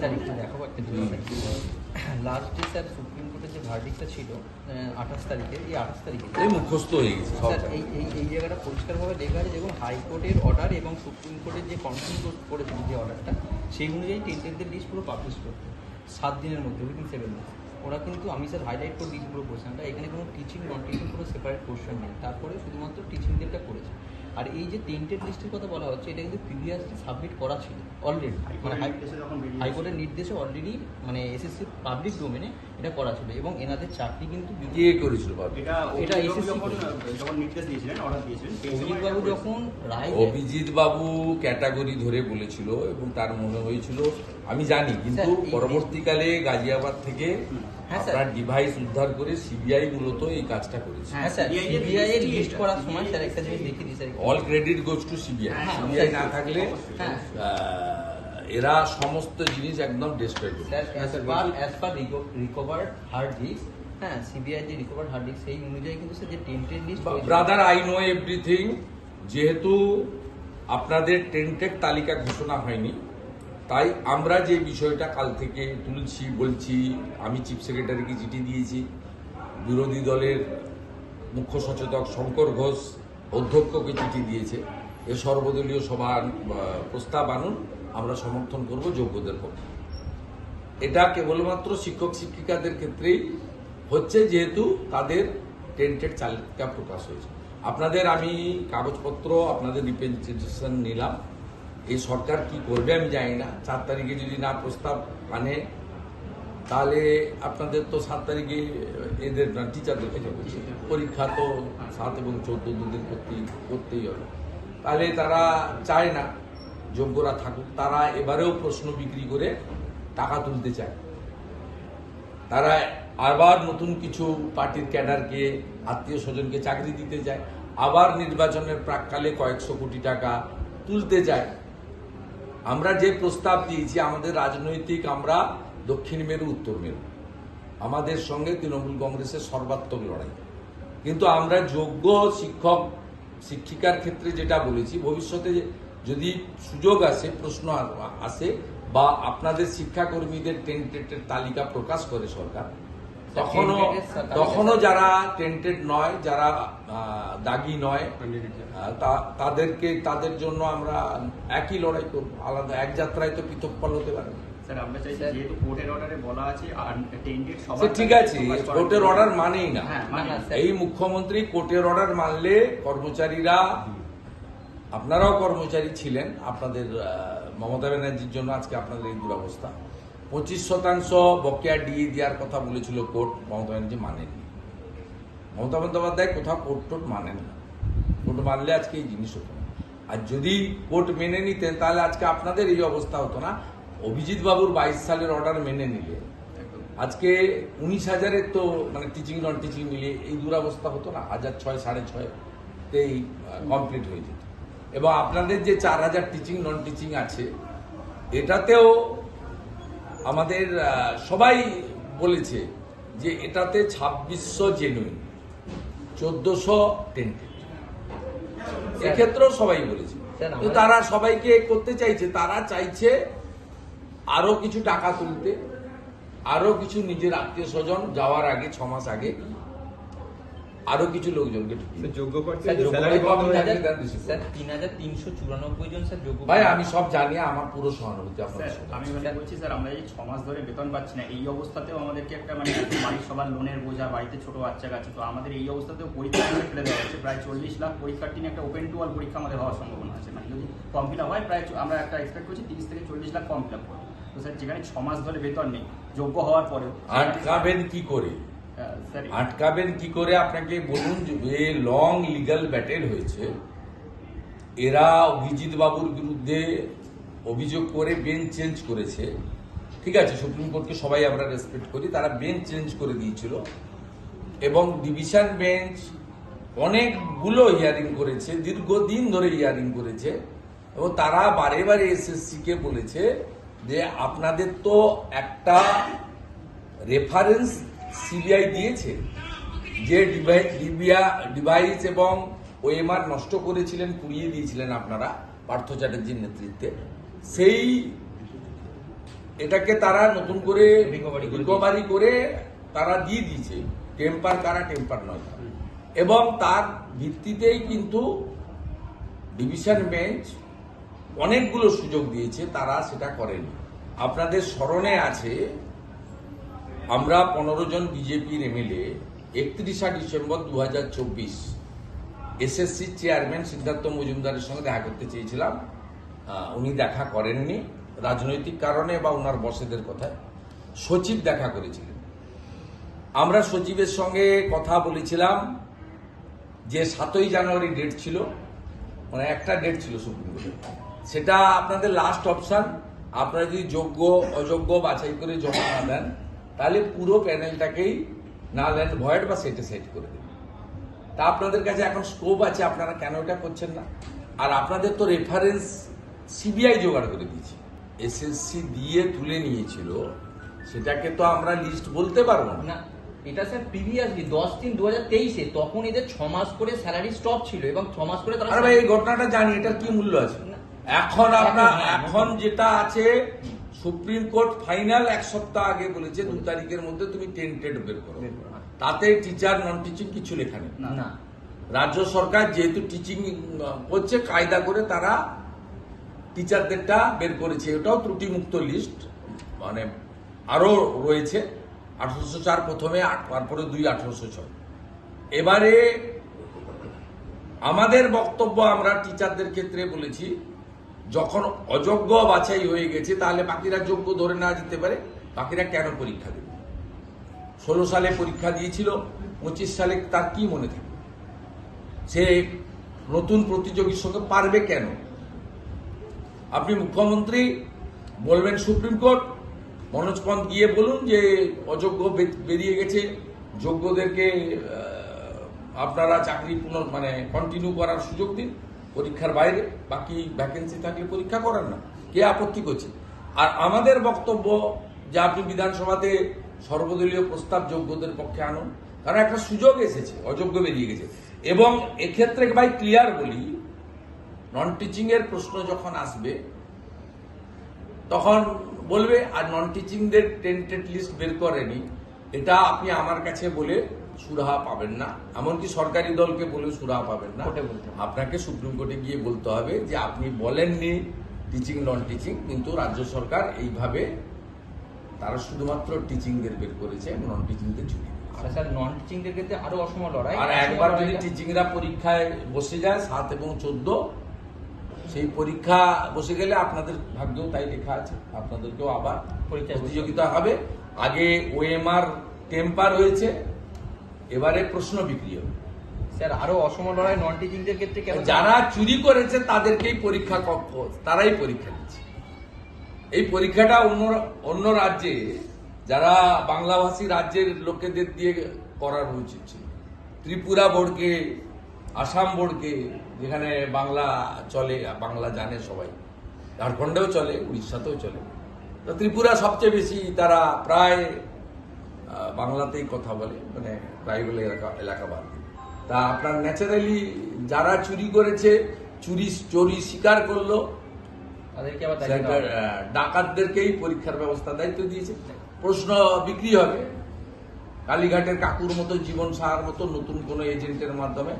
Sir একটু দেখাবো একটা জিনিস লাস্ট ডে স্যার সুপ্রিম কোর্টের যে ভার্ডিকটা ছিল আঠাশ তারিখে এই আঠাশ তারিখে। এই মুখস্থ হয়ে গেছে এই এই এই জায়গাটা পরিষ্কারভাবে লেখা আছে এবং হাইকোর্টের অর্ডার এবং সুপ্রিম কোর্টের যে কনফার্ম করেছিল যে অর্ডারটা সেই অনুযায়ী লিস্ট পুরো পাবলিশ করতে সাত দিনের মধ্যে উইদিন সেভেন ডেজ ওরা কিন্তু আমি স্যার হাইলাইট করে দিয়েছি পুরো পোর্শনটা এখানে কোনো টিচিং নন টিচিং পুরো সেপারেট পোর্শন নেই। তারপরে শুধুমাত্র টিচিংদেরটা করেছে। আর এই যে টেন্টেড লিস্টের কথা বলা হচ্ছে এটা কিন্তু প্রিভিয়াসলি সাবমিট করা ছিল অলরেডি মানে হাইকোর্টের নির্দেশে অলরেডি মানে এসএসসি পাবলিক ডোমেনে এটা করা ছিল এবং এনাদের চাকরি কিন্তু কে করেছিল এটা যখন যখন নির্দেশ দিয়েছিলেন অর্ডার দিয়েছিলেন অভিজিৎ বাবু যখন রায় অভিজিৎ বাবু ক্যাটাগরি ধরে বলেছিল এবং তার মনে হয়েছিল আমি জানি কিন্তু পরবর্তীকালে গাজিয়াবাদ থেকে হ্যাঁ, স্যার। আপনার ডিভাইস উদ্ধার করে সিবিআই মূলত এই কাজটা করেছে। হ্যাঁ স্যার সিবিআই এর লিস্ট করার সময় স্যার একটা জিনিস দেখিয়ে দিই sir all credit goes to CBI CBI না থাকলে হ্যাঁ। এরা সমস্ত জিনিস একদম ডিস্ট্রয় করে sir as per recovered hard disk হ্যাঁ সিবিআই যে রিকভার্ড হার্ড ডিস্ক সেই অনুযায়ী কিন্তু স্যার যে tainted list brother I know everything যেহেতু আপনাদের টেন্টেড তালিকা ঘোষণা হয়নি তাই আমরা যে বিষয়টা কাল থেকে তুলছি, বলছি, আমি চিফ সেক্রেটারিকে চিঠি দিয়েছি। বিরোধী দলের মুখ্য সচেতক শঙ্কর ঘোষ অধ্যক্ষকে চিঠি দিয়েছে। এ সর্বদলীয় সভা প্রস্তাব আনুন, আমরা সমর্থন করব, যোগ্যদের পক্ষে। এটা কেবলমাত্র শিক্ষক শিক্ষিকাদের ক্ষেত্রেই হচ্ছে, যেহেতু তাদের টেন্টেড চালিকা প্রকাশ হয়েছে। আপনাদের আমি কাগজপত্র, আপনাদের রিপ্রেজেন্টেশন নিলাম। এই সরকার কি করবে আমি জানি না। চার তারিখে যদি না প্রস্তাব আনে তাহলে আপনাদের তো সাত তারিখে এদের টিচারদের কথা বলছি পরীক্ষা তো সাত এবং চোদ্দ দুদিন করতেই করতেই হবে। তাহলে তারা চায় না, যোগ্যরা থাকুক। তারা এবারেও প্রশ্ন বিক্রি করে টাকা তুলতে চায়। তারা আবার নতুন কিছু পার্টির ক্যাডারকে আত্মীয় স্বজনকে চাকরি দিতে চায়। আবার নির্বাচনের প্রাককালে কয়েকশো কোটি টাকা তুলতে চায়। আমরা যে প্রস্তাব দিয়েছি, আমাদের রাজনৈতিক, আমরা দক্ষিণ মেরু, উত্তর মেরু। আমাদের সঙ্গে তৃণমূল কংগ্রেসের সর্বাত্মক লড়াই। কিন্তু আমরা যোগ্য শিক্ষক, শিক্ষিকার ক্ষেত্রে যেটা বলেছি, ভবিষ্যতে যদি সুযোগ আসে, প্রশ্ন আসে, বা আপনাদের শিক্ষাকর্মীদের টেন্টেডের তালিকা প্রকাশ করে সরকার তখনও তখনও যারা টেন্টেড নয় যারা দাগি নয় তাদেরকে তাদের জন্য আমরা একই লড়াই করব আলাদা এক যাত্রায় তো পৃথক ফল হতে পারে না। স্যার আমরা চাইছি স্যার। যেহেতু কোর্টের অর্ডারে বলা আছে আর টেন্টেড সে সবার ঠিক আছে কোর্টের অর্ডার মানেই না। হ্যাঁ না, মানে না, এই মুখ্যমন্ত্রী কোর্টের অর্ডার মানলে কর্মচারীরা আপনারাও কর্মচারী ছিলেন আপনাদের আহ, মমতা ব্যানার্জির জন্য আজকে আপনাদের এই দুরবস্থা। পঁচিশ শতাংশ বকেয়া ডিএ দেওয়ার কথা বলেছিল কোর্ট, মমতা ব্যানার্জি মানেননি। মমতা বন্দ্যোপাধ্যায় কোথাও কোর্ট টোট মানেন না। কোর্ট মানলে আজকে এই জিনিস হতো না। আর যদি কোর্ট মেনে নিতেন, তাহলে আজকে আপনাদের এই অবস্থা হতো না। অভিজিৎ বাবুর বাইশ সালের অর্ডার মেনে নিলে। আজকে উনিশ হাজারের তো মানে টিচিং নন টিচিং মিলিয়ে এই দুরবস্থা হতো না। হাজার ছয়, সাড়ে ছয়তেই কমপ্লিট হয়ে যেত। এবং আপনাদের যে চার হাজার টিচিং নন টিচিং আছে, এটাতেও আমাদের সবাই বলেছে যে এটাতে ছাব্বিশশো জেনুইন চোদ্দশো টেন্টেড এক্ষেত্রেও সবাই বলেছে। তো তারা সবাইকে করতে চাইছে তারা চাইছে আরও কিছু টাকা তুলতে আরও কিছু নিজের আত্মীয় স্বজন যাওয়ার আগে ছমাস মাস আগে আরও কিছু লোকজনকে যোগ্য জন স্যার যোগ্য ভাই আমি সব জানি আমার পুরো সহানুভূতি স্যার আমি মানে বলছি স্যার আমরা এই ছ মাস ধরে বেতন পাচ্ছি না এই অবস্থাতেও আমাদেরকে একটা মানে বাড়ির সবার লোনের বোঝা বাড়িতে ছোট বাচ্চা কাছে তো আমাদের এই অবস্থাতেও পরীক্ষা ফেলে দেওয়া হচ্ছে। প্রায় চল্লিশ লাখ পরীক্ষার্থী নিয়ে একটা ওপেন টু অল পরীক্ষা আমাদের হওয়ার সম্ভাবনা আছে। মানে যদি ফর্ম ফিল আপ হয় প্রায় আমরা একটা এক্সপেক্ট করছি তিরিশ থেকে চল্লিশ লাখ ফর্ম ফিল আপ করব। তো স্যার যেখানে ছ মাস ধরে বেতন নেই যোগ্য হওয়ার পরেও আটকাবেন কি করে? আটকাবেন কি করে? আপনাকে বলুন যে লং লিগাল ব্যাটেল হয়েছে। এরা অভিজিৎ বাবুর বিরুদ্ধে অভিযোগ করে বেঞ্চ চেঞ্জ করেছে। ঠিক আছে, সুপ্রিম কোর্টকে সবাই আমরা রেসপেক্ট করি। তারা বেঞ্চ চেঞ্জ করে দিয়েছিল। এবং ডিভিশন বেঞ্চ অনেকগুলো হিয়ারিং করেছে, দীর্ঘদিন ধরে হিয়ারিং করেছে। এবং তারা বারে বারে এসএসসি কে বলেছে যে আপনাদের তো একটা রেফারেন্স সিবিআই দিয়েছে যে ডিভাইস এবং ওএমআর নষ্ট করেছিলেন পুড়িয়ে দিয়েছিলেন আপনারা পার্থ চ্যাটার্জির নেতৃত্বে। সেই এটাকে তারা নতুন করে রিকভারি করে তারা দিয়ে দিয়েছে। টেম্পার কারা? টেম্পার নয় এবং তার ভিত্তিতেই কিন্তু ডিভিশন বেঞ্চ অনেকগুলো সুযোগ দিয়েছে তারা সেটা করেনি। আপনাদের স্মরণে আছে আমরা পনেরো জন বিজেপির এমএলএ একত্রিশা ডিসেম্বর দু হাজার চব্বিশ এসএসসি চেয়ারম্যান সিদ্ধার্থ মজুমদারের সঙ্গে দেখা করতে চেয়েছিলাম। উনি দেখা করেননি, রাজনৈতিক কারণে বা ওনার বসেদের কথায়। সচিব দেখা করেছিলেন। আমরা সচিবের সঙ্গে কথা বলেছিলাম যে সাতই জানুয়ারি ডেট ছিল মানে একটা ডেট ছিল সুপ্রিম কোর্টে সেটা আপনাদের লাস্ট অপশান আপনারা যদি যোগ্য, অযোগ্য বাছাই করে জমা না দেন তাহলে পুরো প্যানেলটাকেই না দেন ভয়েড বা সেটে সেট করে দেবে। তা আপনাদের কাছে এখন স্কোপ আছে আপনারা কেন এটা করছেন না? আর আপনাদের তো রেফারেন্স সিবিআই জোগাড় করে দিয়েছে। এসএসসি দিয়ে তুলে নিয়েছিল সেটাকে তো আমরা লিস্ট বলতে পারব না। এটা স্যার প্রিভিয়াসলি দশ তিন দু হাজার তেইশে তখন এদের ছ মাস করে স্যালারি স্টপ ছিল এবং ছ মাস করে তারা এই ঘটনাটা জানি এটার কি মূল্য আছে। এখন আপনার এখন যেটা আছে সুপ্রিম কোর্ট ফাইনাল এক সপ্তাহ আগে বলেছে দু তারিখের মধ্যে তুমি টেন্টেড বের করো। বের করো, হ্যাঁ। তাতে টিচার নন টিচিং কিছু লেখা নেই। না। না। রাজ্য সরকার যেহেতু টিচিং করছে কায়দা করে তারা টিচারদেরটা বের করেছে। এটাও ত্রুটিমুক্ত লিস্ট মানে আরও রয়েছে। আঠারোশো চার প্রথমে আট- তারপরে দুই আঠারোশো ছয়। এবারে আমাদের বক্তব্য আমরা টিচারদের ক্ষেত্রে বলেছি যখন অযোগ্য বাছাই হয়ে গেছে, তাহলে বাকিরা যোগ্য ধরে না যেতে পারে। বাকিরা কেন পরীক্ষা দেবে? ষোলো সালে পরীক্ষা দিয়েছিল, পঁচিশ সালে তার কি মনে থাকে? সে নতুন প্রতিযোগীর সঙ্গে পারবে কেন? আপনি মুখ্যমন্ত্রী বলবেন সুপ্রিম কোর্ট, মনোজ পন্থ গিয়ে বলুন যে অযোগ্য বেরিয়ে গেছে, যোগ্যদেরকে আপনারা চাকরি পুনর মানে কন্টিনিউ করার সুযোগ দিন। পরীক্ষার বাইরে, বাকি ভ্যাকেন্সি থাকলে পরীক্ষা করেন না। কে আপত্তি করছে? আর আমাদের বক্তব্য যে আপনি বিধানসভাতে সর্বদলীয় প্রস্তাব যোগ্যদের পক্ষে আনুন, কারণ একটা সুযোগ এসেছে, অযোগ্য বেরিয়ে গেছে। এবং এক্ষেত্রে ভাই ক্লিয়ার বলি নন টিচিং এর প্রশ্ন যখন আসবে, তখন বলবে, আর নন টিচিংদের টেন্টেড লিস্ট বের করেনি। এটা আপনি আমার কাছে বলে সুরাহা পাবেন না। এমনকি সরকারি দলকে বলে সুরাহা পাবেন না। আপনাকে সুপ্রিম কোর্টে গিয়ে বলতে হবে যে আপনি বলেননি টিচিং নন টিচিং কিন্তু রাজ্য সরকার এইভাবে তারা শুধুমাত্র টিচিংদের বের করেছে নন টিচিংদের ছুটি স্যার নন টিচিংদের ক্ষেত্রে আরও অসম লড়াই। আর একবার যদি টিচিংরা পরীক্ষায় বসে যায় সাত এবং চোদ্দ সেই পরীক্ষা বসে গেলে আপনাদের ভাগ্যেও তাই লেখা আছে। আপনাদেরকেও আবার প্রতিযোগিতা হবে। আগে ওএমআর টেম্পার হয়েছে এবারে প্রশ্ন বিক্রি হবে। স্যার আরও অসম লড়াই নন টিচিংদের ক্ষেত্রে কেন যারা চুরি করেছে তাদেরকেই পরীক্ষা কক্ষ তারাই পরীক্ষা দিচ্ছে। এই পরীক্ষাটা অন্য অন্য রাজ্যে যারা বাংলাভাষী রাজ্যের লোকেদের দিয়ে করার উচিত ছিল। ত্রিপুরা বোর্ডকে আসাম বোর্ডকে যেখানে বাংলা চলে বাংলা জানে সবাই। ঝাড়খণ্ডেও চলে উড়িষ্যাতেও চলে। তো ত্রিপুরা সবচেয়ে বেশি তারা প্রায় বাংলাতেই কথা বলে মানে ট্রাইবেল এলাকা এলাকা বাদ তা আপনার ন্যাচারালি যারা চুরি করেছে চুরি চুরি স্বীকার করল ডাকাতদেরকেই পরীক্ষার ব্যবস্থা দায়িত্ব দিয়েছে। প্রশ্ন বিক্রি হবে। কালীঘাটের কাকুর মতো জীবন সাহার মতো নতুন কোন এজেন্টের মাধ্যমে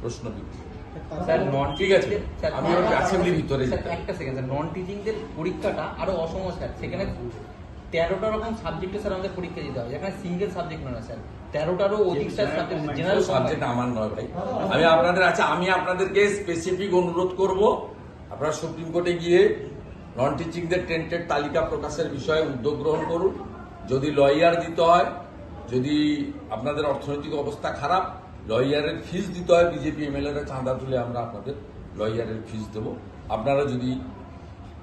প্রশ্ন বিক্রি ঠিক আছে, আমি ভিতরে একটা সেকেন্ড স্যার নন টিচিংদের পরীক্ষাটা আরও অসম স্যার সেখানে তেরোটা রকম সাবজেক্টে স্যার আমাদের পরীক্ষা দিতে হবে। এখানে সিঙ্গেল সাবজেক্ট নয় স্যার তেরোটারও অধিক স্যার সাবজেক্ট জেনারেল সাবজেক্ট আমার নয় ভাই। আমি আপনাদের আছে আমি আপনাদেরকে স্পেসিফিক অনুরোধ করব। আপনারা সুপ্রিম কোর্টে গিয়ে নন টিচিংদের টেন্টেড তালিকা প্রকাশের বিষয়ে উদ্যোগ গ্রহণ করুন। যদি লয়ার দিতে হয় যদি আপনাদের অর্থনৈতিক অবস্থা খারাপ লয়ারের ফিস দিতে হয় বিজেপি এমএলএরা চাঁদা তুলে আমরা আপনাদের লয়ারের ফিস দেব। আপনারা যদি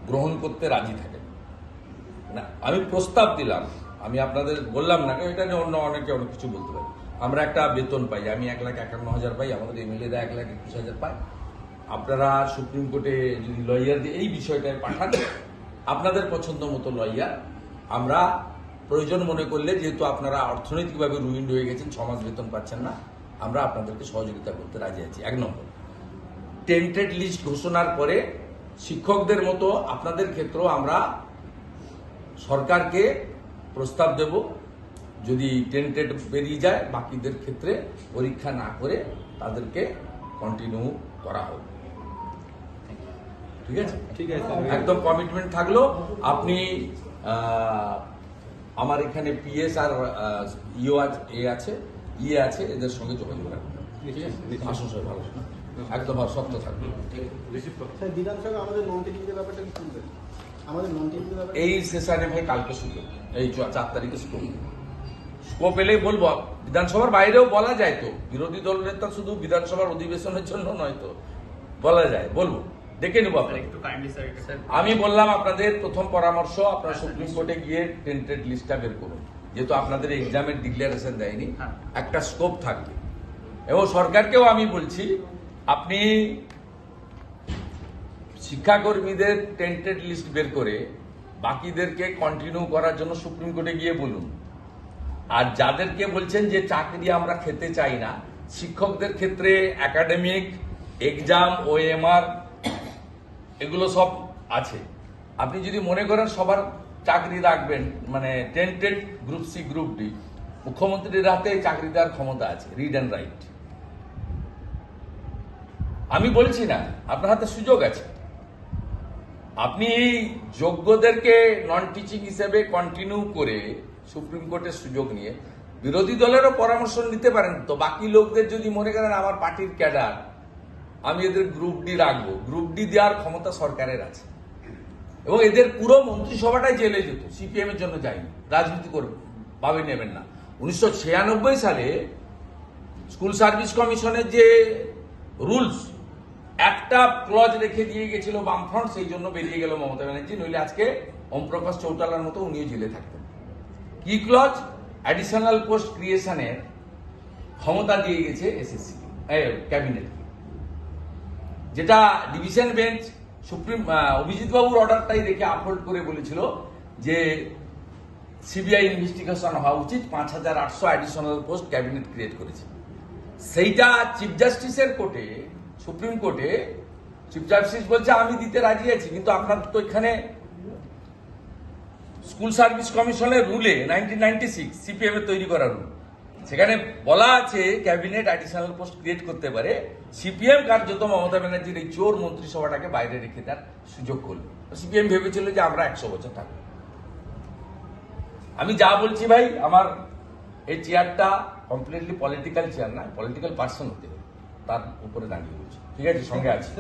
গ্রহণ করতে রাজি থাকেন। না, আমি প্রস্তাব দিলাম। আমি আপনাদের বললাম না এটা নিয়ে অন্য অনেকে অনেক কিছু বলতে পারি। আমরা একটা বেতন পাই, আমি এক লাখ একান্ন হাজার পাই, আমাদের এমএলএরা এক লাখ একুশ হাজার পায়। আপনারা সুপ্রিম কোর্টে যদি লয়ার দিয়ে এই বিষয়টায় পাঠান, আপনাদের পছন্দ মতো লয়ার আমরা প্রয়োজন মনে করলে যেহেতু আপনারা অর্থনৈতিকভাবে রুইন্ড হয়ে গেছেন, ছ মাস বেতন পাচ্ছেন না, আমরা আপনাদেরকে সহযোগিতা করতে রাজি আছি। এক নম্বর। টেন্টেড লিস্ট ঘোষণার পরে শিক্ষকদের মতো আপনাদের ক্ষেত্রেও আমরা সরকারকে প্রস্তাব দেব যদি টেন্টেড বেরিয়ে যায় বাকিদের ক্ষেত্রে পরীক্ষা না করে তাদেরকে কন্টিনিউ করা হবে ঠিক আছে? ঠিক আছে একদম কমিটমেন্ট থাকল। আপনি আহ, আমার এখানে পিএস আর ইও এ আছে ইয়ে আছে এদের সঙ্গে যোগাযোগ রাখবেন ঠিক আছে। আসুন সবাই ভালো একদম আর সত্য থাকবে বিধানসভা আমাদের টিচিংয়ের ব্যাপারটা কি এই সেশনে ভাই কালকে শুরু এই চার তারিখে স্কোপ স্কোপ এলেই বলব বিধানসভার বাইরেও বলা যায় তো। বিরোধী দল নেতা শুধু বিধানসভার অধিবেশনের জন্য নয় তো। বলা যায় বলব। ডেকে নেব আমি বললাম আপনাদের প্রথম পরামর্শ আপনারা সুপ্রিম কোর্টে গিয়ে টেন্টেড লিস্টটা বের করুন। যেহেতু আপনাদের এক্সামের ডিক্লারেশন দেয়নি হ্যাঁ। একটা স্কোপ থাকবে। এবং সরকারকেও আমি বলছি আপনি শিক্ষাকর্মীদের টেন্টেড লিস্ট বের করে বাকিদেরকে কন্টিনিউ করার জন্য সুপ্রিম কোর্টে গিয়ে বলুন। আর যাদেরকে বলছেন যে চাকরি আমরা খেতে চাই না, শিক্ষকদের ক্ষেত্রে একাডেমিক এক্সাম ও ওএমআর এগুলো সব আছে। আপনি যদি মনে করেন সবার চাকরি রাখবেন মানে tainted group C group D মুখ্যমন্ত্রীর হাতে চাকরি দেওয়ার ক্ষমতা আছে রিড অ্যান্ড রাইট আমি বলছি না, আপনার হাতে সুযোগ আছে। আপনি যোগ্যদেরকে নন টিচিং হিসেবে কন্টিনিউ করে সুপ্রিম কোর্টের সুযোগ নিয়ে বিরোধী দলেরও পরামর্শ নিতে পারেন তো বাকি লোকদের যদি মনে করেন আমার পার্টির ক্যাডার, আমি এদের গ্রুপ ডি রাখব গ্রুপ ডি দেওয়ার ক্ষমতা সরকারের আছে। এবং এদের পুরো মন্ত্রিসভাটাই জেলে যেত সিপিএম এর জন্য যায়নি, রাজনীতি করবে, ভাবে নেবেন না। উনিশশো ছিয়ানব্বই সালে স্কুল সার্ভিস কমিশনের যে রুলস একটা ক্লজ রেখে দিয়ে গেছিল বামফ্রন্ট, সেই জন্য বেরিয়ে গেল মমতা ব্যানার্জি। নইলে আজকে ওমপ্রকাশ চৌটালার মতো উনিও জেলে থাকতেন। কি ক্লজ অ্যাডিশনাল পোস্ট ক্রিয়েশনের ক্ষমতা দিয়ে গেছে এসএসসি ক্যাবিনেট যেটা ডিভিশন বেঞ্চ সুপ্রিম অভিজিৎ বাবুর অর্ডারটাই দেখে আপলোড করে বলেছিল যে সিবিআই ইনভেস্টিগেশন হওয়া উচিত, পাঁচ হাজার আটশো অ্যাডিশনাল পোস্ট ক্যাবিনেট ক্রিয়েট করেছে। সেইটা চিফ জাস্টিসের কোর্টে সুপ্রিম কোর্টে চিফ জাস্টিস বলছে, আমি দিতে রাজি আছি, কিন্তু আপনার তো এখানে স্কুল সার্ভিস কমিশনের রুলে নাইনটিন নাইনটি সিক্স সিপিএম এর তৈরি করা রুল। সেখানে বলা আছে, ক্যাবিনেট অ্যাডিশনাল পোস্ট ক্রিয়েট করতে পারে। সিপিএম কার্যত মমতা ব্যানার্জির এই চোর মন্ত্রিসভাটাকে বাইরে রেখে তার সুযোগ করল। সিপিএম ভেবেছিল যে আমরা একশো বছর থাকব। আমি যা বলছি ভাই, আমার এই চেয়ারটা কমপ্লিটলি পলিটিক্যাল চেয়ার না পলিটিক্যাল পার্সন হতে তার উপরে দাঁড়িয়ে রয়েছে। ঠিক আছে সঙ্গে আছি।